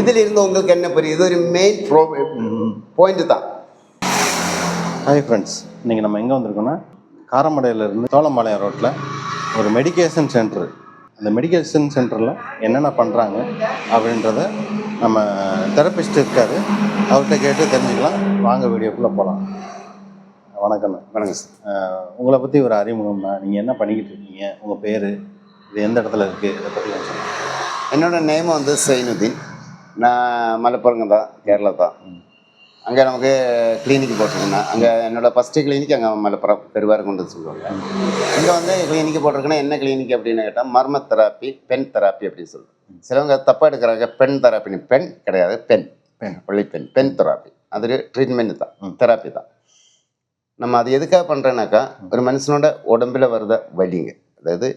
இதுல இருந்து உங்களுக்கு என்ன புரியுது இது ஒரு மெயின் ப்ரோ பாயிண்ட் தான் ஹாய் ஃப்ரெண்ட்ஸ் இன்றைக்கி நம்ம எங்கே வந்திருக்கோம்னா காரமடையிலேருந்து தோளம்பாளையம் ரோட்டில் ஒரு மெடிக்கேஷன் சென்டர் அந்த மெடிக்கேஷன் சென்டரில் என்னென்ன பண்ணுறாங்க அப்படின்றத நம்ம தெரபிஸ்ட் இருக்காரு. அவர்கிட்ட கேட்டு தெரிஞ்சுக்கலாம். வாங்க வீடியோக்குள்ளே போகலாம் வணக்கம்ண்ணா வணக்கம் சார் உங்களை பற்றி ஒரு அறிமுகம்னா நீங்கள் என்ன பண்ணிக்கிட்டு இருக்கீங்க? உங்கள் பேர்? இது எந்த இடத்துல இருக்குது இதை பற்றி கொஞ்சம் சொல்லுங்க. என்னோட நேம் வந்து சைனுதீன். நான் மலப்புறங்க தான் கேரளா தான். அங்கே நமக்கு கிளினிக் போட்டிருக்கேன்னா அங்கே என்னோட ஃபஸ்ட்டு கிளினிக் அங்கே மலப்புறம் பெருவாரம் கொண்டு சொல்லுவாங்க. இங்கே வந்து கிளினிக் போட்டிருக்கேன்னா என்ன கிளினிக் அப்படின்னு கேட்டால் மர்ம தெராப்பி பெண் தெராப்பி அப்படின்னு சொல்லுவோம் சிலவங்க தப்பாக எடுக்கிறாங்க பெண் தெராப்பின்னு பெண் கிடையாது பெண். பள்ளி பெண். பெண் தெராப்பி அது ஒரு ட்ரீட்மெண்ட் தான் தெராப்பி தான். நம்ம அது எதுக்காக பண்ணுறேன்னாக்கா ஒரு மனுஷனோட உடம்புல வருத வலிங்க அதாவது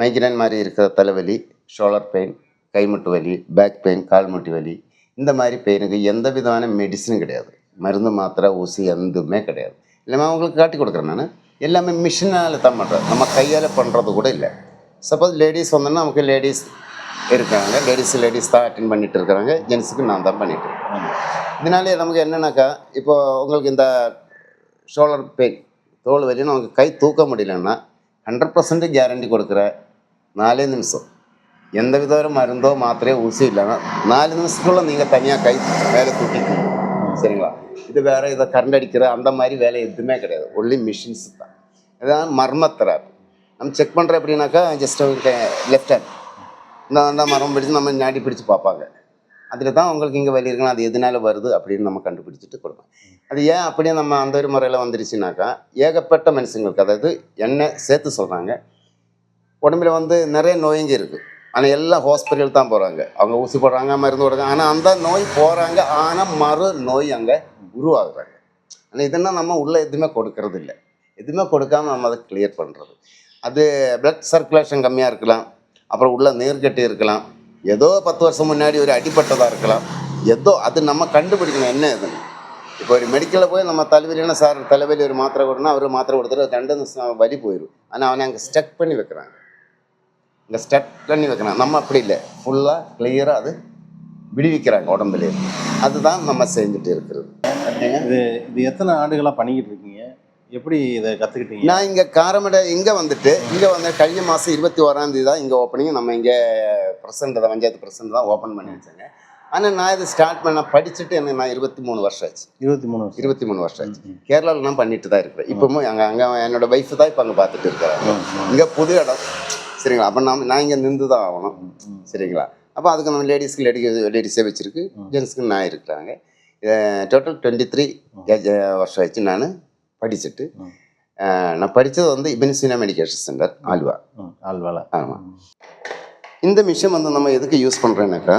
மைக்ரைன் மாதிரி இருக்கிற தலைவலி ஷோல்டர் பெயின் கைமுட்டு வலி பேக் பெயின் கால் முட்டி வலி இந்த மாதிரி பெயினுக்கு எந்த விதமான மெடிசனும் கிடையாது. மருந்து மாத்திரை ஊசி எதுவுமே கிடையாது. எல்லாமே அவங்களுக்கு காட்டி கொடுக்குறேன் நான். எல்லாமே மிஷினால் தான் பண்ணுறேன் நம்ம கையால் பண்ணுறது கூட இல்லை. சப்போஸ் லேடிஸ் வந்தோன்னா நமக்கு லேடிஸ் இருக்காங்க லேடிஸ் லேடிஸ் தான் அட்டென்ட் பண்ணிட்டு இருக்கிறாங்க. ஜென்ஸுக்கு நான் தான் பண்ணிட்டு இருக்கேன். இதனாலே நமக்கு என்னன்னாக்கா இப்போ உங்களுக்கு இந்த ஷோல்டர் பெயின் தோல் வலி நமக்கு கை தூக்க முடியலன்னா ஹண்ட்ரட் பர்சன்ட் கேரண்டி கொடுக்குற நாலே நிமிஷம் எந்த வித ஒரு மருந்தோ மாத்திரையோ ஊசி இல்லைன்னா நாலு நிமிஷத்துக்குள்ள நீங்கள் தனியாக கை வேலை தூக்கிக்கணும் சரிங்களா இது வேறு இதை கரண்ட் அடிக்கிற அந்த மாதிரி வேலை எதுவுமே கிடையாது ஒன்லி மிஷின்ஸ் தான் இதான் மர்ம தெராப்பி நம்ம செக் பண்ணுற எப்படின்னாக்கா ஜஸ்ட் லெஃப்ட் ஹேண்ட் இந்த அந்த மரம் பிடிச்சு நம்ம நாடி பிடிச்சு பார்ப்பாங்க அதில் தான் உங்களுக்கு இங்கே வலி இருக்குன்னா அது எதனால வருது அப்படின்னு நம்ம கண்டுபிடிச்சிட்டு கொடுப்போம் அது ஏன் அப்படியே நம்ம அந்த ஒரு முறையில் வந்துருச்சுனாக்கா ஏகப்பட்ட மனுஷங்களுக்கு அதாவது என்ன சேர்த்து சொல்கிறாங்க உடம்புல வந்து நிறைய நோய்ங்க இருக்குது ஆனால் எல்லாம் ஹாஸ்பிட்டல் தான் போகிறாங்க அவங்க ஊசி போடுறாங்க மருந்து போடுறாங்க. ஆனால் அந்த நோய் போகிறாங்க ஆனால் மறு நோய் அங்கே உருவாகுறாங்க. ஆனால் இதெல்லாம் நம்ம உள்ளே எதுவுமே கொடுக்கறது இல்லை. எதுவுமே கொடுக்காம நம்ம அதை கிளியர் பண்ணுறது அது பிளட் சர்க்குலேஷன் கம்மியாக இருக்கலாம். அப்புறம் உள்ள நீர்க்கட்டி இருக்கலாம். ஏதோ பத்து வருஷம் முன்னாடி ஒரு அடிப்பட்டதாக இருக்கலாம். ஏதோ அது நம்ம கண்டுபிடிக்கணும். என்ன இதுன்னு. இப்போ ஒரு மெடிக்கலில் போய் நம்ம தலைவலினா சார்? தலைவலி ஒரு மாத்திரை கொடுனா அவர் மாத்திரை கொடுத்துட்டு ரெண்டு நிமிஷம் வலி போயிடும் ஆனால் அவனை அங்கே ஸ்டக் பண்ணி வைக்கிறாங்க. இங்கே ஸ்டக் பண்ணி வைக்கிறாங்க நம்ம அப்படி இல்லை. ஃபுல்லாக கிளியராக அது விடுவிக்கிறாங்க உடம்புல. அதுதான் நம்ம செஞ்சுட்டு இருக்கிறது. இது இது எத்தனை ஆண்டுகளாக பண்ணிக்கிட்டு இருக்கீங்க? எப்படி இதை கற்றுக்கிட்டீங்க நான் இங்கே காரமடை இங்கே வந்துட்டு இங்கே வந்து கழிஞ்ச மாதம் இருபத்தி ஓராம் தேதி தான் இங்கே ஓப்பனிங் நம்ம இங்கே பிரசன்ட் தான் பஞ்சாயத்து பிரசன்ட் தான் ஓப்பன் பண்ணி வச்சாங்க. ஆனால் நான் இது ஸ்டார்ட் பண்ண படிச்சுட்டு எனக்கு நான் இருபத்தி மூணு வருஷம் ஆச்சு. இருபத்தி மூணு வருஷம். இருபத்தி மூணு வருஷம் ஆச்சு. கேரளாவில் நான் பண்ணிட்டு தான் இருக்கிறேன். இப்போவும் அங்கே அங்கே என்னோட ஒய்ஃப் தான் இப்போ அங்கே பார்த்துட்டு இருக்கிறாங்க இங்கே புது இடம். சரிங்களா? அப்போ நாம் நான் இங்கே நின்று தான் ஆகணும் சரிங்களா? அப்போ அதுக்கு நம்ம லேடிஸ்க்கு லேடி லேடிஸே வச்சுருக்கு. ஜென்ஸுக்கு நான் இருக்கிறாங்க. டோட்டல் டுவெண்ட்டி த்ரீ வருஷம் ஆச்சு நான் படிச்சுட்டு. நான் படித்தது வந்து இபனிசினா மெடிக்கேஷன் சென்டர் ஆலுவா ம், ஆள் வேலை ஆமாம் இந்த மிஷின் வந்து நம்ம எதுக்கு யூஸ் பண்ணுறேன்னாக்கா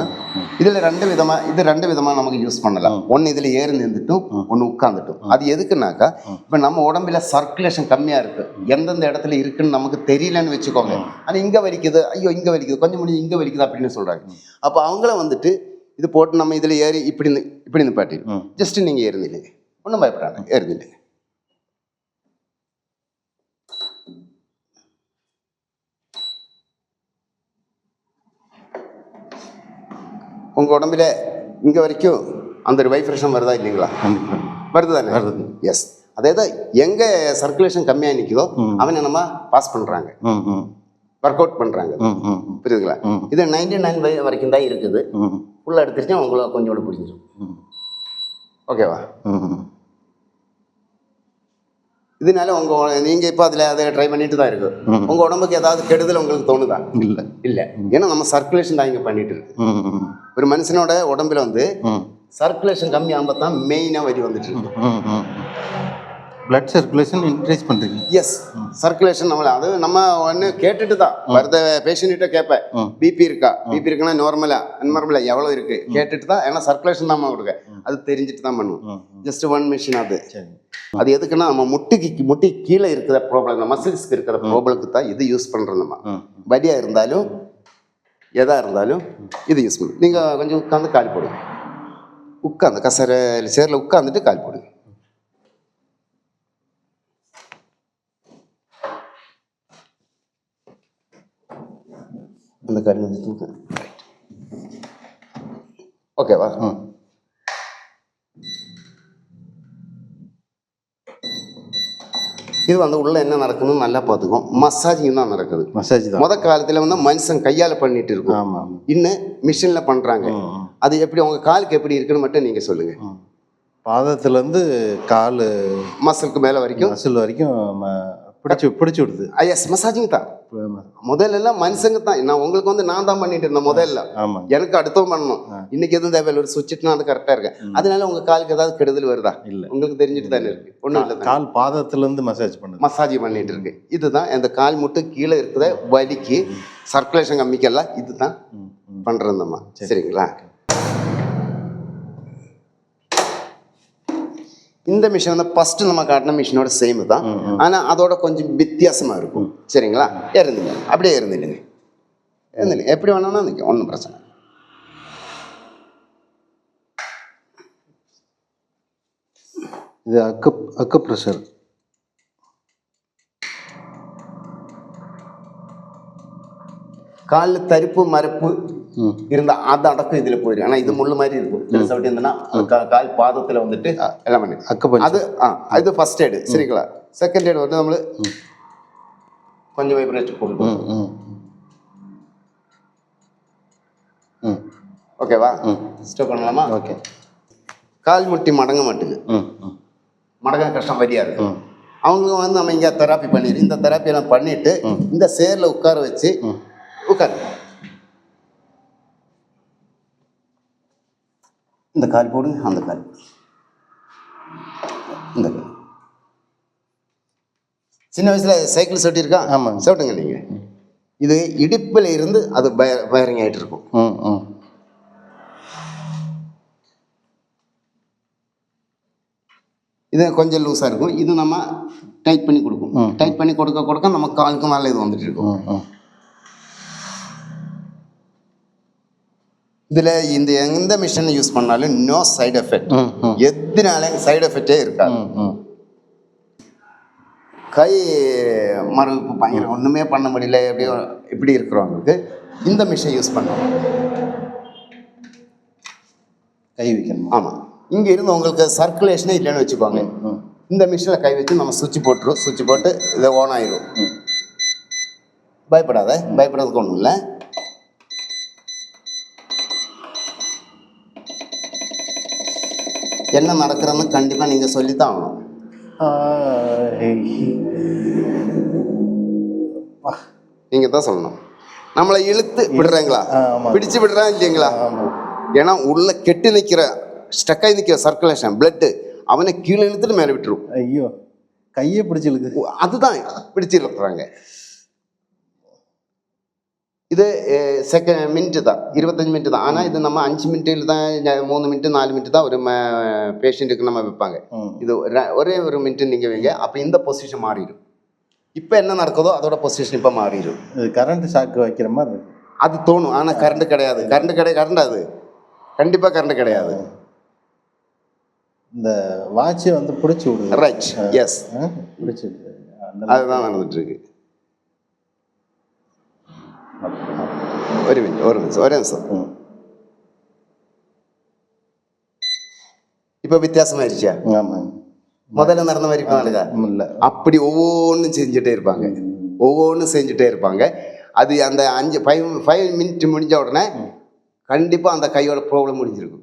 இதில் ரெண்டு விதமாக இது ரெண்டு விதமாக நமக்கு யூஸ் பண்ணலாம். ஒன்று இதில் ஏறி நின்றுட்டும் ஒன்று உட்காந்துட்டும் அது எதுக்குனாக்கா இப்போ நம்ம உடம்புல சர்க்குலேஷன் கம்மியாக இருக்குது எந்தெந்த இடத்துல இருக்குன்னு நமக்கு தெரியலன்னு வச்சுக்கோங்க. ஆனால் இங்கே வலிக்குது ஐயோ இங்கே வலிக்குது கொஞ்சம் முடிஞ்சு இங்கே வலிக்குது அப்படின்னு சொல்கிறாங்க அப்போ அவங்கள வந்துட்டு இது போட்டு நம்ம இதில் ஏறி இப்படி இப்படி நிப்பாட்டி ம். ஜஸ்ட் நீங்கள் ஏறிந்தில்லைங்க ஒன்றும் பயப்படாங்க ஏறிந்தில்லைங்க உங்கள் உடம்புல இங்கே வரைக்கும் அந்த ஒரு வைப்ரேஷன் வருதா இல்லைங்களா? வருது தானே வருது. எஸ் அதே தான் எங்கே சர்க்குலேஷன் கம்மியாக நிற்குதோ அவனை நம்ம பாஸ் பண்ணுறாங்க ஒர்க் அவுட் பண்ணுறாங்க புரியுதுங்களா. இது நைன்டி நைன் வரைக்கும் தான் இருக்குது. ஃபுல்லாக எடுத்துருச்சு உங்களுக்கு கொஞ்சம் கூட புரிஞ்சிடும் ம். ஓகேவா? இதனால உங்கள் நீங்கள் இப்போ அதில் அதை ட்ரை பண்ணிட்டு தான் இருக்கு. உங்கள் உடம்புக்கு ஏதாவது கெடுதல் உங்களுக்கு தோணுதா? இல்லை. இல்லை. ஏன்னா நம்ம சர்க்குலேஷன் தான் இங்கே பண்ணிட்டு இருக்கு. ம் ம். ஒரு மனுஷனோட உடம்புல வந்து சர்க்குலேஷன் கம்மி ஆகும்போது தான் மெயினாக வலி வந்துட்டு இருக்கு. பிளட் சர்க்குலேஷன் இன்க்ரீஸ் பண்ணுறீங்க எஸ் சர்க்குலேஷன் நம்மள அது நம்ம ஒன்று கேட்டுட்டு தான். வருத பேஷண்ட்ட கேட்பேன். பிபி இருக்கா? பிபி இருக்குன்னா நார்மலா அன்நார்மலா எவ்வளோ இருக்கு? கேட்டுட்டு தான் ஏன்னா சர்க்குலேஷன் தான் கொடுக்க. அது தெரிஞ்சுட்டு தான் பண்ணுவோம். ஜஸ்ட் ஒன் மிஷின் அது. அது எதுக்குன்னா நம்ம முட்டிக்கு முட்டி கீழே இருக்கிற ப்ராப்ளம் இந்த மசில்ஸ்க்கு இருக்கிற ப்ராப்ளத்துக்கு தான் இது யூஸ் பண்ணுறோம் நம்ம. ம். வலியா இருந்தாலும் எதா இருந்தாலும் இது யூஸ் பண்ணும் நீங்கள் கொஞ்சம் உட்காந்து கால் போடுங்க உட்காந்து கசர சேரில் உட்காந்துட்டு கால் போடுங்க அந்த கால் வந்து தூக்கு ஓகேவா ம் இது வந்து உள்ள என்ன நடக்குதுன்னு நல்லா பார்த்துக்கும் மசாஜிங் தான் நடக்குது. மசாஜ் தான். முத காலத்துல வந்து மனுஷன் கையால பண்ணிட்டு இருக்கும். ஆமாம் இன்னும் மிஷின்ல ம், அது எப்படி உங்க காலுக்கு எப்படி இருக்குன்னு மட்டும் நீங்க சொல்லுங்க. ம். பாதத்துலேருந்து கால் மசிலுக்கு மேல வரைக்கும். மசில் வரைக்கும் பிடிச்சு பிடிச்சு விடுது. எஸ் மசாஜிங் தான். முதல்ல எல்லாம் மனுஷங்க தான் நான் உங்களுக்கு வந்து நான் தான் பண்ணிட்டு இருந்தேன் முதல்ல. எனக்கு அடுத்தவன் பண்ணணும். இன்னைக்கு எதுவும் தேவையில்ல. ஒரு சுவிட்ச் நான் கரெக்டா இருக்கேன் அதனால உங்க காலுக்கு ஏதாவது கெடுதல் வருதா? இல்லை. உங்களுக்கு தெரிஞ்சுட்டு தானே இருக்கு. ஒண்ணும் இல்லை கால் பாதத்துலேருந்து மசாஜ் பண்ணுது. மசாஜ் பண்ணிட்டு இருக்கு. இதுதான். இந்த கால் முட்டு கீழே இருக்கிற வலிக்கு சர்க்குலேஷன் கம்மிக்கெல்லாம் இதுதான் ம், ம். பண்றதும்மா சரிங்களா? இந்த மிஷின் வந்து ஃபர்ஸ்ட் நம்ம காட்டின மிஷினோட சேம் தான். ஆனா அதோட கொஞ்சம் வித்தியாசமா இருக்கும். சரிங்களா? இருந்துங்க. அப்படியே இருந்துடுங்க. இருந்துடுங்க. எப்படி வேணாலும் நிற்கும். ஒன்றும் பிரச்சனை. இது அக்கு அக்கு ப்ரெஷர் காலில் தரிப்பு மரப்பு இருந்தால் அது அடக்கம் இதில் போயிடும் ஆனால் இது முள்ளு மாதிரி இருக்கும். சில சவுட்டி இருந்ததுன்னா கால் பாதத்தில் வந்துட்டு எல்லாமே அக்கப்பஞ்சு அது ஆ அது ஃபர்ஸ்ட் எய்டு சரிங்களா? செகண்ட் எய்டு வந்து நம்ம கொஞ்சம் வைப்ரேஷன் கொடுக்கும் ஓகேவா ஸ்டோ பண்ணலாமா? ஓகே கால் முட்டி மடங்க மாட்டுது மடங்க கஷ்டம் வரியா இருக்கு. அவங்களுக்கு வந்து நம்ம இங்கே தெராப்பி பண்ணிடு இந்த தெராப்பி எல்லாம் பண்ணிட்டு இந்த சேரில் உட்கார வச்சு உட்காரு இந்த கால் போடுங்க அந்த கால் போடுங்க. இந்த சின்ன வயசுல சைக்கிள் சட்டியிருக்கா ஆமாங்க. சவுட்டுங்க நீங்க இது இடுப்புல இருந்து அது பயரிங் ஆயிட்டு இருக்கும் ம் ம். இது கொஞ்சம் லூஸாக இருக்கும். இது நம்ம டைட் பண்ணி கொடுக்கும். டைட் பண்ணி கொடுக்க கொடுக்க நம்ம காலுக்கு மேலே இது வந்துட்டு இருக்கும் ம் ம் இதில் இந்த எந்த மிஷினை யூஸ் பண்ணாலும் நோ சைடு எஃபெக்ட் எதுனாலும் சைடு எஃபெக்டே இருக்காது. கை மறுப்பு பயங்கர ஒன்றுமே பண்ண முடியல எப்படி இப்படி இருக்கிறவங்களுக்கு இந்த மிஷின் யூஸ் பண்ணுவோம் கை வைக்கணுமா? ஆமாம் இங்கே இருந்து உங்களுக்கு சர்க்குலேஷனே இல்லைன்னு வச்சுக்கோங்க. இந்த மிஷினில் கை வச்சு நம்ம சுவிட்ச் போட்டுரும். சுவிட்ச் போட்டு இதை ஆன் ஆயிரும். ம். பயப்படாத. பயப்படுறதுக்கு ஒன்றும் இல்லை. என்ன நடக்கிறதுன்னு கண்டிப்பாக நீங்கள் சொல்லித்தான் ஆகணும். நீங்கள் தான் சொல்லணும். நம்மளை இழுத்து விடுறாங்களா. பிடிச்சு விடுறா இல்லைங்களா? ஏன்னா உள்ள கெட்டு நிற்கிற ஸ்டக்காகி நிற்கிற சர்க்குலேஷன் பிளட்டு அவனை கீழே இழுத்துட்டு மேலே விட்டுரும். ஐயோ கையை பிடிச்சி இழுக்குது அதுதான் பிடிச்சு இழுத்துறாங்க இது செகண்ட் மினிட் தான். இருபத்தஞ்சு மினிட் தான். ஆனால் இது நம்ம அஞ்சு மினிட்டில் தான் மூணு மினிட் நாலு மினிட் தான் ஒரு பேஷண்ட்டுக்கு நம்ம வைப்பாங்க. இது ஒரு- ஒரே மினிட் நீங்கள் வைங்க. அப்போ இந்த பொசிஷன் மாறிடும். இப்போ என்ன நடக்குதோ அதோட பொசிஷன் இப்போ மாறிடும். இது கரண்ட் ஷாக்கு வைக்கிற மாதிரி அது தோணும். ஆனால் கரண்ட் கிடையாது. கரண்ட் கிடையாது கரண்ட் அது. கண்டிப்பாக கரண்ட் கிடையாது. இந்த வாட்சை வந்து பிடிச்சி விடுது. Right yes? பிடிச்சி அதுதான் நடந்துட்டு இருக்கு. ஒரு மினிட் ஒரு நிமிஷம் ஒரு நிமிஷம் இப்போ வித்தியாசமாயிருச்சா ஆமாங்க முதல்ல நடந்த மாதிரி நடக்குதா இல்லை அப்படி ஒவ்வொன்றும் செஞ்சுட்டே இருப்பாங்க ஒவ்வொன்றும் செஞ்சுட்டே இருப்பாங்க அது அந்த அஞ்சு ஃபைவ் ஃபைவ் மினிட் முடிஞ்ச உடனே கண்டிப்பாக அந்த கையோட ப்ராப்ளம் முடிஞ்சிருக்கும்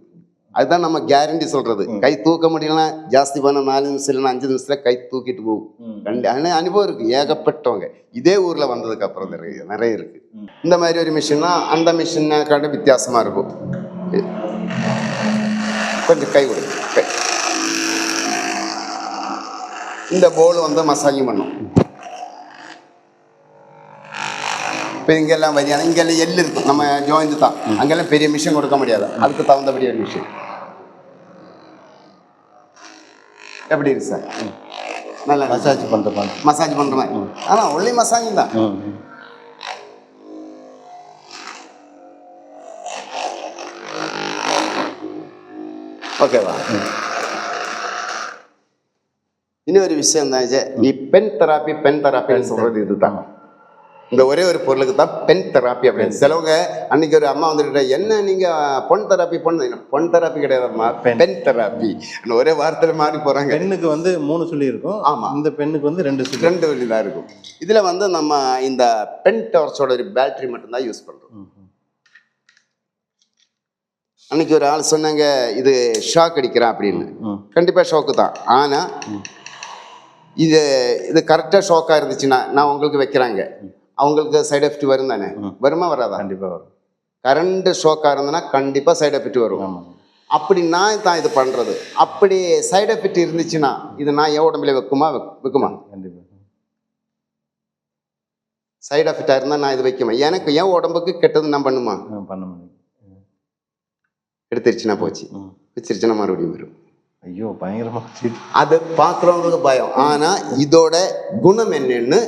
அதுதான் நம்ம கேரண்டி சொல்றது. கை தூக்க முடியலன்னா ஜாஸ்தி பண்ண நாலு நிமிஷம் இல்லைன்னா அஞ்சு நிமிஷத்துல கை தூக்கிட்டு போகும். கண்டி அனுபவம் இருக்கு. ஏகப்பட்டவங்க. இதே ஊர்ல வந்ததுக்கு அப்புறம் நிறைய நிறைய இருக்கு. இந்த மாதிரி ஒரு மிஷின்னா அந்த மிஷினை காட்ட வித்தியாசமா இருக்கும். கொஞ்சம் கை கொடுங்க கை. இந்த போல் வந்து மசாஜிங் பண்ணும். இப்போ இங்கெல்லாம் வரியான இங்கெல்லாம் எள்ளு இருக்கும் நம்ம ஜாயிண்ட் தான். அங்கெல்லாம் பெரிய மிஷின் கொடுக்க முடியாது. அதுக்கு தகுந்தபடி ஒரு மிஷின் எப்படி இருக்கு சார்? நல்லா மசாஜ் பண்ணுற மசாஜ் மாதிரி. ஆனால் ஒன்லி மசாஜிங் தான். ஓகேவா இன்னொரு விஷயம் தான் பென் தெராப்பி பென் தெராப்பின்னு சொல்றது இதுதான். இந்த ஒரே ஒரு பொருளுக்கு தான் பென் தெராப்பி அப்படின்னு சிலவங்க அன்னைக்கு ஒரு அம்மா வந்துட்டு என்ன நீங்க பொன் தெராப்பி பொன் பொன் தெராப்பி கிடையாதும்மா. பென் தெராப்பி ஒரே வார்த்தையில மாறி போறாங்க. பெண்ணுக்கு வந்து மூணு சொல்லி இருக்கும் ஆமா. இந்த பெண்ணுக்கு வந்து ரெண்டு சொல்லி ரெண்டு வழி தான் இருக்கும். இதுல வந்து நம்ம இந்த பென் டார்ச்சோட ஒரு பேட்டரி மட்டும்தான் யூஸ் பண்றோம். அன்னைக்கு ஒரு ஆள் சொன்னாங்க இது ஷாக் அடிக்கிறான் அப்படின்னு. கண்டிப்பா ஷாக்கு தான். ஆனா இது இது கரெக்டாக ஷாக்காக இருந்துச்சுன்னா நான் உங்களுக்கு வைக்கிறாங்க. அவங்களுக்கு சைடு எஃபெக்ட் வரும் தானே. வருமா வராதா? கண்டிப்பா வரும். கரண்ட் ஷாக்காக இருந்ததுன்னா கண்டிப்பாக சைடு எஃபெக்ட் வரும். அப்படி நான் தான் இது பண்ணுறது அப்படி சைடு எஃபெக்ட் இருந்துச்சுன்னா இது நான் என் உடம்புல வைக்குமா? வைக்- வைக்குமா? கண்டிப்பா. சைடு எஃபெக்டாக இருந்தால் நான் இது வைக்குமா? எனக்கு என் உடம்புக்கு கெட்டது நான் பண்ணுமா? பண்ண முடியும். எடுத்துருச்சுன்னா போச்சு. வச்சிருச்சுன்னா மறுபடியும் வரும். ஐயோ பயங்கரமா இருக்கு. அது பார்க்குறவங்களுக்கு பயம் ஆனா இதோட குணம் என்னன்னு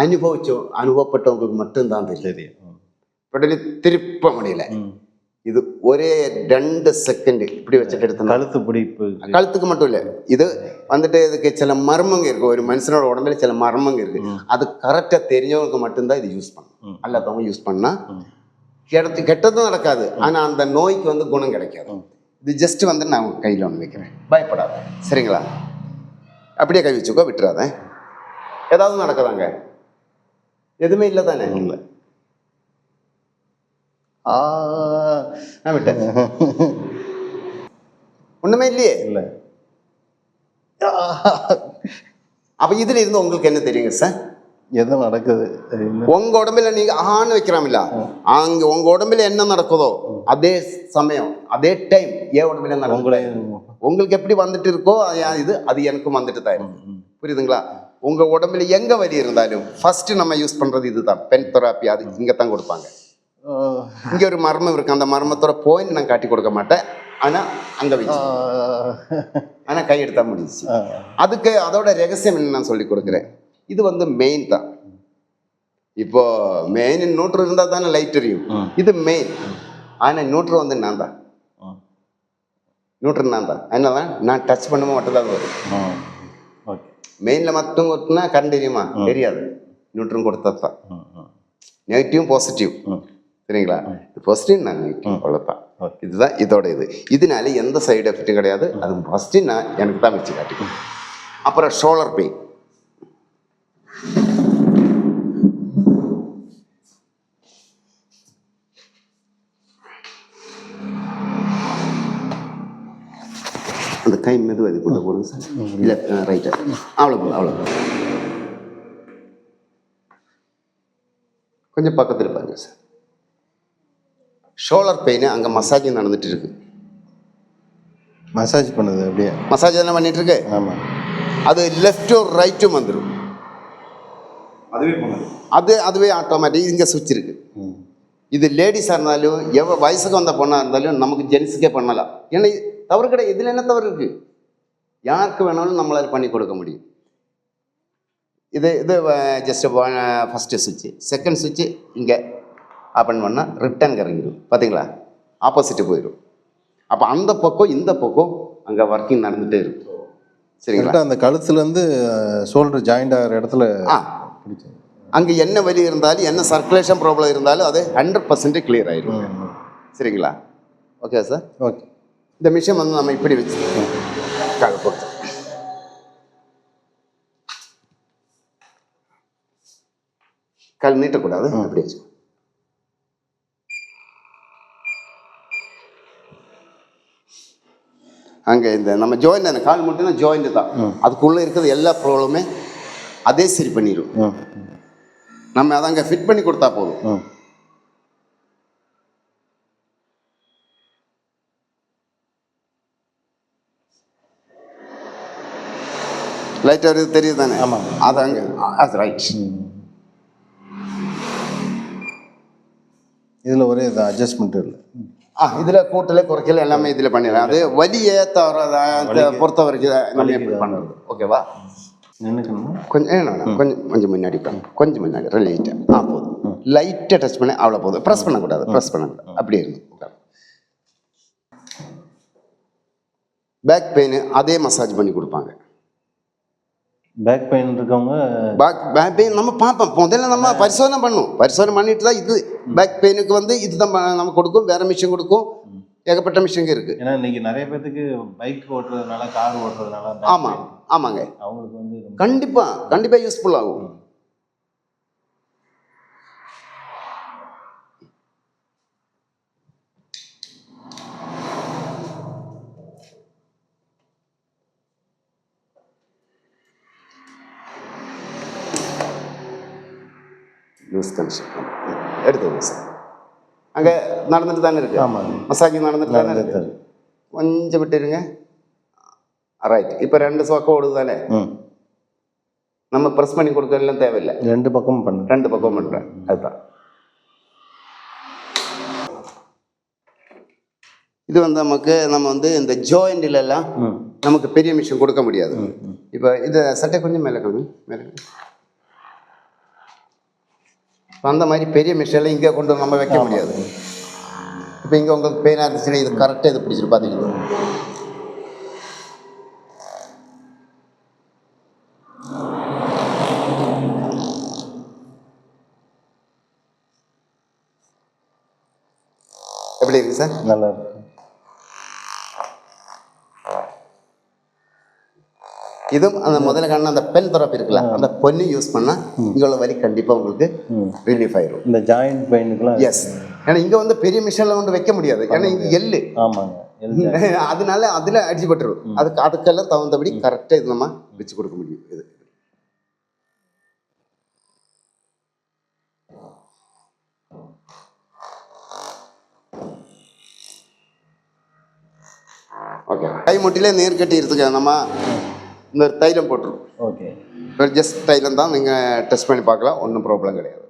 அனுபவிச்சோம் அனுபவப்பட்டவங்களுக்கு மட்டும்தான் தெரியும். உடனே திருப்ப முடியல. இது ஒரே ரெண்டு செகண்ட் இப்படி வச்சுட்டு எடுத்தோம்னா கழுத்து பிடிப்பு கழுத்துக்கு மட்டும் இல்லை இது வந்துட்டு இதுக்கு சில மர்மங்க இருக்கு ஒரு மனுஷனோட உடம்புல சில மர்மங்க இருக்கு. அது கரெக்டாக தெரிஞ்சவங்க மட்டும்தான் இது யூஸ் பண்ணணும் ம். அல்லாதவங்க யூஸ் பண்ணா ம். கெடுத்து கெட்டதும் நடக்காது ஆனா அந்த நோய்க்கு வந்து குணம் கிடைக்காது. இது ஜஸ்ட் வந்து நான் உங்க கையில் ஒன்று வைக்கிறேன். பயப்படாத. சரிங்களா? அப்படியே கை வச்சுக்கோ விட்டுறாத. ஏதாவது நடக்குதாங்க? எதுவுமே இல்லை தானே? இல்லை. ஆ நான் விட்டேன். ஒண்ணுமே இல்லையே? இல்லை. அப்ப இதுல இருந்து உங்களுக்கு என்ன தெரியுங்க சார் எது நடக்குது? உங்க உடம்புல நீங்க ஆன்னு வைக்கிறாமில்ல. அங்க உங்க உடம்புல என்ன நடக்குதோ? அதே சமயம் அதே டைம் நடக்கும் உங்களே உங்களுக்கு எப்படி வந்துட்டு இருக்கோ இது? அது எனக்கும் வந்துட்டு தான். புரியுதுங்களா? உங்க உடம்புல எங்க வலி இருந்தாலும் ஃபர்ஸ்ட் நம்ம யூஸ் பண்றது இதுதான். பென் தெராப்பி அது இங்க தான் கொடுப்பாங்க. இங்க ஒரு மர்மம் இருக்கு. அந்த மர்மத்தோட பாயிண்ட் நான் காட்டி கொடுக்க மாட்டேன். ஆனா அங்க வச்சு. ஆனா கை எடுத்தா முடிஞ்சுச்சு. அதுக்கு அதோட ரகசியம் என்ன நான் சொல்லி கொடுக்குறேன். இது வந்து மெயின் தான். இப்போ மெயின் நூற்று இருந்தால் தானே லைட் எரியும். இது மெயின் ஆனால் நூற்று வந்து நான் தான். நூற்று நான் தான். அதனால நான் டச் பண்ணும்போது மட்டும்தான் அது வரும். மெயினில் மட்டும் கொடுத்தனா கரண்ட் எரியுமா தெரியாது. நியூட்ரன் கொடுத்தா தான். Negative positive. சரிங்களா? பாசிட்டிவ் நான் நெகட்டிவ் அவ்வளோதான். இதுதான் இதோட இது. இதனால எந்த சைடு எஃபெக்ட்டும் கிடையாது. அது ஃபஸ்ட்டு நான் எனக்கு தான் வச்சு காட்டிக்கும் அப்புறம் ஷோல்டர் பெயின் அந்த கை மெதுவாக இது கொண்டு போடுங்க சார். இல்லை ரைட்டு அவ்வளோ போதும் அவ்வளோ போதும் கொஞ்சம் பக்கத்தில் பாருங்க சார். ஷோல்டர் பெயின் அங்கே மசாஜ் நடந்துட்டு இருக்கு. மசாஜ் பண்ணுது அப்படியே. மசாஜ் என்ன பண்ணிட்டு இருக்கு? ஆமாம் அது லெஃப்ட்டும் ரைட்டும் வந்துடும் அதுவே அது அதுவே ஆட்டோமேட்டிக் இங்கே சுவிட்ச் இருக்கு. இது லேடிஸாக இருந்தாலும் எவ்வளோ வயசுக்கு வந்த பொண்ணாக இருந்தாலும் நமக்கு ஜென்ஸுக்கே பண்ணலாம். ஏன்னா தவறு கிடையாது. இதில் என்ன தவறு இருக்கு? யாருக்கு வேணாலும் நம்மளால் பண்ணி கொடுக்க முடியும். இது இது ஜஸ்ட் ஃபஸ்ட்டு சுவிட்சு செகண்ட் சுவிட்சு இங்கே ஓப்பன் பண்ணால் ரிட்டர்ன் இறங்கிடும் பார்த்தீங்களா ஆப்போசிட்டு போயிடும் அப்போ அந்த பக்கம் இந்த பக்கம் அங்கே ஒர்க்கிங் நடந்துகிட்டே இருக்கும். சரிங்களா? அந்த கழுத்துலேருந்து ஷோல்டர் ஜாயிண்ட் ஆகிற இடத்துல ஆ. அங்கே என்ன வலி இருந்தாலும் என்ன சர்க்குலேஷன் ப்ராப்ளம் இருந்தாலும் அது ஹண்ட்ரட் பர்சன்ட் கிளியர் ஆயிடும். சரிங்களா? ஓகே சார் ஓகே இந்த மிஷின் வந்து நம்ம இப்படி வச்சு கால போட்டு. கால் நீட்டக்கூடாது? அப்படி வச்சு அங்கே இந்த நம்ம ஜாயிண்ட் அந்த கால் மட்டும்னா ஜாயிண்ட் தான். அதுக்குள்ளே இருக்கிறது எல்லா ப்ராப்ளமே அதே சரி பண்ணிடும் நம்ம அதை அங்கே ஃபிட் பண்ணி கொடுத்தா போதும். லைட் வருது தெரியுது தானே ஆமாம். அது அங்கே அது ரைட் இதில் ஒரே இது அட்ஜஸ்ட்மெண்ட் இல்லை. ஆ இதில் கூட்டல குறைக்கல எல்லாமே இதில் பண்ணிடலாம். அது வலியை தவிர பொறுத்த வரைக்கும் நம்ம எப்படி பண்ணுறது ஓகேவா கொஞ்சம் கொஞ்சம் கொஞ்சம் முன்னாடி. கொஞ்சம் முன்னாடி லைட்டாக ஆ போதும். லைட்டாக டச் பண்ண அவ்வளோ போதும். ப்ரெஸ் பண்ணக்கூடாது ப்ரெஸ் பண்ணக்கூடாது. அப்படியே இருந்து பேக் பெயின் அதே மசாஜ் பண்ணி கொடுப்பாங்க. பேக் பெயின் இருக்கவங்க பேக் பேக் பெயின் நம்ம பார்ப்போம். முதல்ல நம்ம பரிசோதனை பண்ணும் பரிசோதனை பண்ணிட்டு தான் இது பேக் பெயினுக்கு வந்து இதுதான் ப- நம்ம கொடுக்கும். வேற மிஷின் கொடுக்கும். ஏகப்பட்ட மிஷின் இருக்கு. ஏன்னா இன்னைக்கு நிறைய பேத்துக்கு பைக் ஓட்டுறதுனால கார் ஓட்டுறதுனால back ஆமா. pain. ஆமாங்க. அவங்களுக்கு வந்து ரொம்ப- கண்டிப்பா. கண்டிப்பா யூஸ்ஃபுல் ஆகும். லூஸ் கன்ஷன் எடுத்துக்கோங்க சார் அங்கே நடந்துட்டு தானே இருக்கு ஆமாங்க மசாஜ் நடந்துட்டு தானே நடந்துட்டு இருக்கு கொஞ்சம் விட்டுருங்க ரைட் இப்போ ரெண்டு சொக்கம் ஓடுது தானே நம்ம ப்ரெஸ் பண்ணி கொடுக்கறதுலாம் தேவையில்லை ரெண்டு பக்கமும் பண்ணுறேன் ரெண்டு பக்கம் பண்ணுறேன் அதுதான் இது வந்து நமக்கு நம்ம வந்து இந்த ஜாயிண்டில் எல்லாம் ம் நமக்கு பெரிய மிஷின் கொடுக்க முடியாது இப்போ இந்த சட்டை கொஞ்சம் மேலே கழுவு மேலே அந்த மாதிரி பெரிய மிஷினில் இங்கே கொண்டு நம்ம வைக்க முடியாது. இப்போ இங்கே உங்களுக்கு பெயினாக இருந்துச்சுன்னா இது கரெக்டாக இது பிடிச்சிட்டு பார்த்தீங்கன்னா எப்படி இருக்கு சார்? நல்லா இருக்கு. இதுவும் அந்த முதல்ல காரணம் அந்த பென் தெரப்பி இருக்குல்ல அந்த பொண்ணு யூஸ் பண்ணால் இங்கே உள்ள வலி கண்டிப்பாக உங்களுக்கு ரிலீஃப் ஆயிரும். இந்த ஜாயிண்ட் பெயினுக்குலாம் எஸ் ஏன்னா இங்கே வந்து பெரிய மிஷினில் கொண்டு வைக்க முடியாது. ஏன்னா இங்கே எள்ளு ஆமாங்க. எல் அதனால அதில் அடிச்சுப்பட்டுரும் அதுக்கு அதுக்கெல்லாம் தகுந்தபடி கரெக்டாக இது நம்ம வச்சு கொடுக்க முடியும். இது. ஓகே கை முட்டிலே நீர் கட்டிக்கிறதுக்கு நம்ம இந்த தைலம் போட்டுரும் ஓகே. ஜஸ்ட் தைலம் தான் நீங்கள் டெஸ்ட் பண்ணி பார்க்கலாம். ஒன்றும் ப்ராப்ளம் கிடையாது.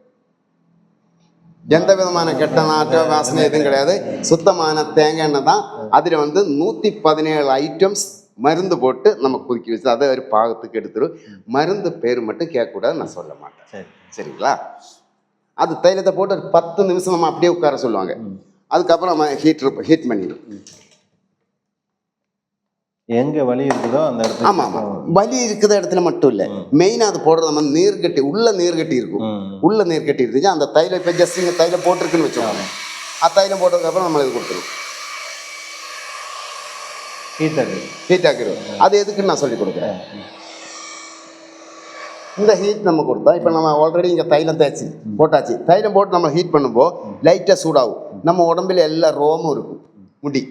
எந்த விதமான கெட்ட நாட்டு வாசனை எதுவும் கிடையாது. சுத்தமான தேங்காய் எண்ணெய் தான். அதில் வந்து நூற்றி பதினேழு ஐட்டம்ஸ் மருந்து போட்டு நம்ம குதிக்கி வச்சு அதை ஒரு பாகத்துக்கு எடுத்துரும். மருந்து பேர் மட்டும் கேட்கக்கூடாது நான் சொல்ல மாட்டேன். சரி. சரிங்களா? அது தைலத்தை போட்டு ஒரு பத்து நிமிஷம் நம்ம அப்படியே உட்கார சொல்லுவாங்க. அதுக்கப்புறம் நம்ம ஹீட்ரு ஹீட் பண்ணிடும். எங்க வலி இருக்குதோ அந்த இடத்துல ஆமாம் ஆமாம் வலி இருக்கிற இடத்துல மட்டும் இல்லை. மெயினாக அது போடுறது நம்ம நீர்கட்டி உள்ள நீர்கட்டி இருக்கும். உள்ள நீர் கட்டி இருந்துச்சு அந்த தைலம் இப்போ ஜஸ்ட் இங்கே தைலம் போட்டிருக்குன்னு வச்சுக்கோங்க. ஆ தைலம் போட்டதுக்கப்புறம் நம்ம இது கொடுத்துரும். ஹீட்டர் ஹீட் ஆக்கிடும் அது எதுக்குன்னு நான் சொல்லி கொடுக்குறேன். இந்த ஹீட் நம்ம கொடுத்தா இப்போ நம்ம ஆல்ரெடி இங்கே தைலம் தேய்ச்சி போட்டாச்சு. தைலம் போட்டு நம்ம ஹீட் பண்ணும்போது லைட்டாக சூடாகும். நம்ம உடம்புல எல்லா ரோமும் இருக்கும். முடி.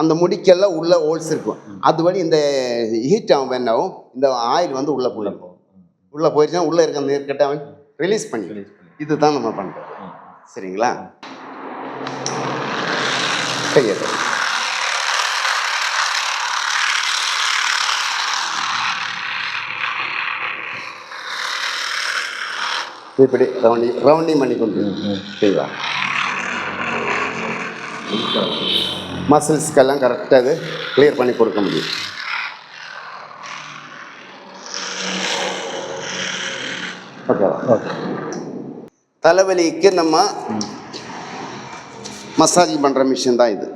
அந்த முடிக்கெல்லாம் உள்ள ஹோல்ஸ் இருக்கும். அது வழி இந்த ஹீட் ஆகும் என்னாகும் இந்த ஆயில் வந்து உள்ளே போயிடும். உள்ளே போயிடுச்சுன்னா உள்ளே இருக்க நீர்க்கட்டை அவன் ரிலீஸ் பண்ணி. இதுதான் நம்ம பண்ணுறது சரிங்களா? கையெடு இப்படி ரவுண்டிங் ரவுண்டிங் பண்ணி கொண்டு செய்வா மசில்ஸ்க்கெல்லாம் கரெக்டாக அது கிளியர் பண்ணி கொடுக்க முடியும். ஓகேவா ஓகே தலைவலிக்கு நம்ம மசாஜ் பண்ணுற மிஷின் தான் இது.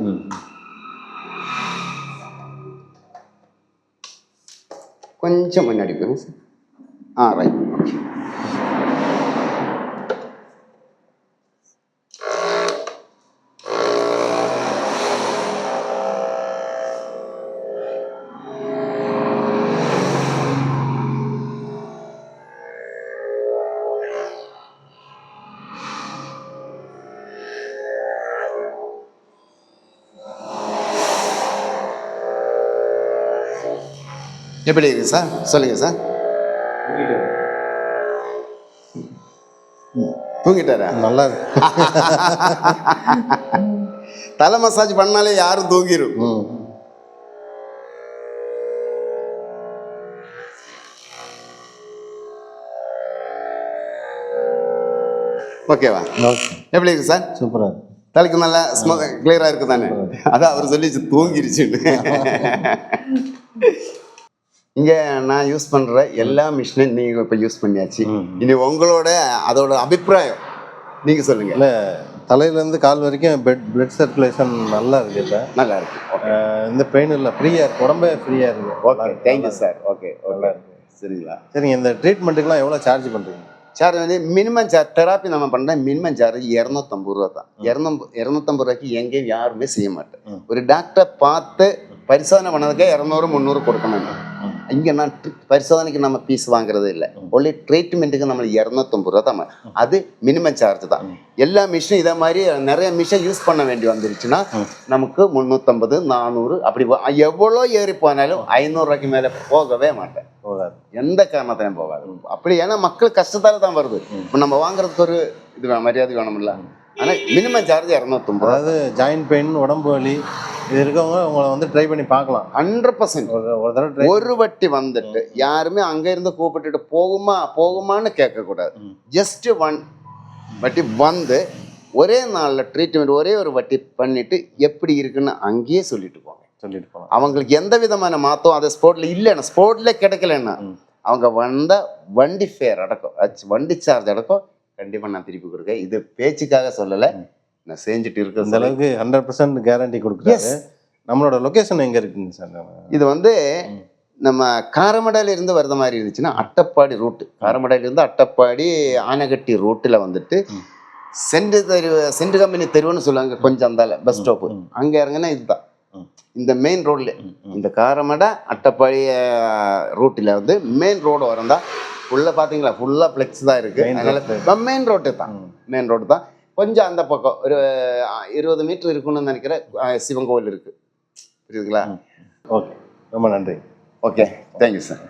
கொஞ்சம் முன்னாடி சார் ஆ ரைட் எப்படி இருக்கு சார்? சொல்லுங்க சார். தூங்கிட்டாரா? நல்லா தலை மசாஜ் பண்ணாலே யாரும் தூங்கிரும். ம். ஓகேவா? ஓகே. எப்படி இருக்கு சார்? சூப்பராக தலைக்கு நல்லா ஸ்மோ கிளியரா இருக்கு. தானே அதான் அவர் சொல்லிச்சு தூங்கிருச்சுன்னு. இங்க நான் யூஸ் பண்ற எல்லா மிஷினும் நீங்க இப்ப யூஸ் பண்ணியாச்சு. இனி உங்களோட அதோட அபிப்பிராயம் நீங்க சொல்லுங்க. இல்லை தலையிலேருந்து கால் வரைக்கும் பெட் பிளட் சர்க்குலேஷன் நல்லா இருக்கு இப்போ. நல்லா இருக்கு. இந்த பெயின் இல்லை ஃப்ரீயாக இருக்கு உடம்பே ஃப்ரீயாக இருக்கு. Okay thank you sir okay நல்லா ஓகே இருக்கு. சரிங்களா? சரிங்க இந்த ட்ரீட்மெண்ட்டுக்குலாம் எவ்வளோ சார்ஜ் பண்ணுறீங்க சார்ஜ் வந்து மினிமம் சார்ஜ் தெராப்பி நம்ம பண்ணுற மினிமம் சார்ஜ் இரநூத்தம்பது ரூபா தான். இரநூம்பது இரநூத்தம்பது ரூபாய்க்கு எங்கேயும் யாருமே செய்ய மாட்டேன். ஒரு டாக்டரை பார்த்து பரிசோதனை பண்ணதுக்கே இரநூறு முந்நூறு கொடுக்கணும். இங்கே நான் பரிசோதனைக்கு நம்ம வாங்குறது இல்லை. ம். ஒன்லி ட்ரீட்மெண்ட்டுக்கு நம்மளுக்கு இரநூத்தம்பது ரூபா தான் அது மினிமம் சார்ஜ் தான். எல்லா மிஷினும் இதே மாதிரி நிறைய மிஷின் யூஸ் பண்ண வேண்டி வந்துருச்சுன்னா. நமக்கு முந்நூற்றம்பது நானூறு அப்படி எவ்வளோ ஏறி போனாலும் ஐநூறுரூவாய்க்கு மேலே போகவே மாட்டேன். போகாது. எந்த காரணத்தையும் போகாது. அப்படி ஏன்னா மக்கள் கஷ்டத்தால தான் வருது. இப்போ நம்ம வாங்குறதுக்கு ஒரு இது மரியாதை வேணும்ல. ஆனால் மினிமம் சார்ஜ் இரநூத்தம்பது அதாவது ஜாயின்ட் பெயின் உடம்பு வலி இது இருக்கவங்க உங்களை வந்து ட்ரை பண்ணி பார்க்கலாம். ஹண்ட்ரட் பர்சன்ட் ஒரு தடவை ஒரு வட்டி வந்துட்டு யாருமே அங்க இருந்து கூப்பிட்டுட்டு போகுமா போகுமான்னு கேட்கக்கூடாது. ம். ஜஸ்ட் ஒன் வட்டி வந்து ஒரே நாளில் ட்ரீட்மெண்ட் ஒரே ஒரு வட்டி பண்ணிட்டு எப்படி இருக்குன்னு அங்கேயே சொல்லிட்டு போங்க. சொல்லிட்டு போகலாம் அவங்களுக்கு எந்த விதமான மாத்தம் அது ஸ்போர்ட்ல இல்லைன்னா ஸ்போர்ட்ல கிடைக்கலன்னா. அவங்க வந்த வண்டி ஃபேர் அடக்கம் வண்டி சார்ஜ் அடக்கம் கண்டிப்பா நான் திருப்பி கொடுக்கேன் இது பேச்சுக்காக சொல்லலை. நான் செஞ்சுட்டு இந்த இருக்க அளவுக்கு ஹண்ட்ரட் பர்சன்ட் கேரண்டி கொடுக்குறாரு. நம்மளோட லொகேஷன் எங்க இருக்குங்க சார்? இது வந்து. நம்ம காரமடையில இருந்து வர்ற மாதிரி இருந்துச்சுன்னா அட்டப்பாடி ரூட்டு காரமடையில இருந்து அட்டப்பாடி ஆனகட்டி ரூட்டில் வந்துட்டு ம். சென்ட் தெரு சென்ட் கம்பெனி தெருவுன்னு சொல்லுவாங்க கொஞ்சம் அந்தால பஸ் ஸ்டாப்பு. அங்கே இறங்குனா இதுதான். இந்த மெயின் ரோட்ல. இந்த காரமடை அட்டப்பாடி ரூட்டில் வந்து மெயின் ரோடு வரந்தா ஃபுல்லாக பார்த்தீங்களா ஃபுல்லாக ஃப்ளெக்ஸ் தான் இருக்கு. Main அதனால மெயின் ரோட்டு தான். மெயின் ரோடு தான். கொஞ்சம் அந்த பக்கம் ஒரு இருபது மீட்டர் இருக்குன்னு நினைக்கிறேன். சிவன் கோவில் இருக்கு. புரியுதுங்களா? ஓகே. ரொம்ப நன்றி. ஓகே. Thank you sir